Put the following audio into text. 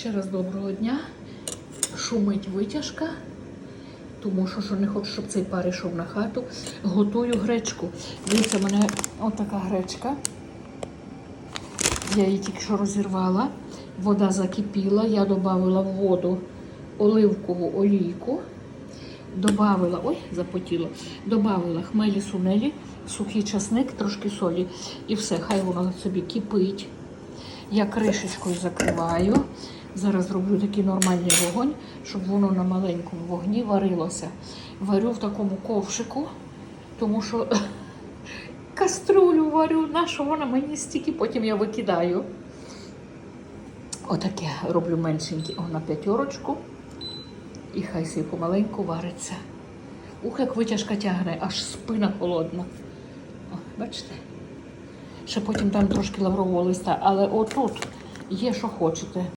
Ще раз доброго дня. Шумить витяжка, тому що, що не хочу, щоб цей пар йшов на хату. Готую гречку. Дивіться, в мене отака гречка. Я її тільки що розірвала. Вода закипіла, я додала в воду оливкову олійку. Добавила, ой, запотіло, добавила хмелі сунелі, сухий часник, трошки солі. І все, хай воно собі кипить. Я кришечкою закриваю. Зараз роблю такий нормальний вогонь, щоб воно на маленькому вогні варилося. Варю в такому ковшику, тому що каструлю варю, на що вона мені стільки, потім я викидаю. Отаке роблю меншеньке на п'ятерочку. І хай собі помаленьку вариться. Ух, як витяжка тягне, аж спина холодна. О, бачите? Ще потім там трошки лаврового листа, але отут є, що хочете.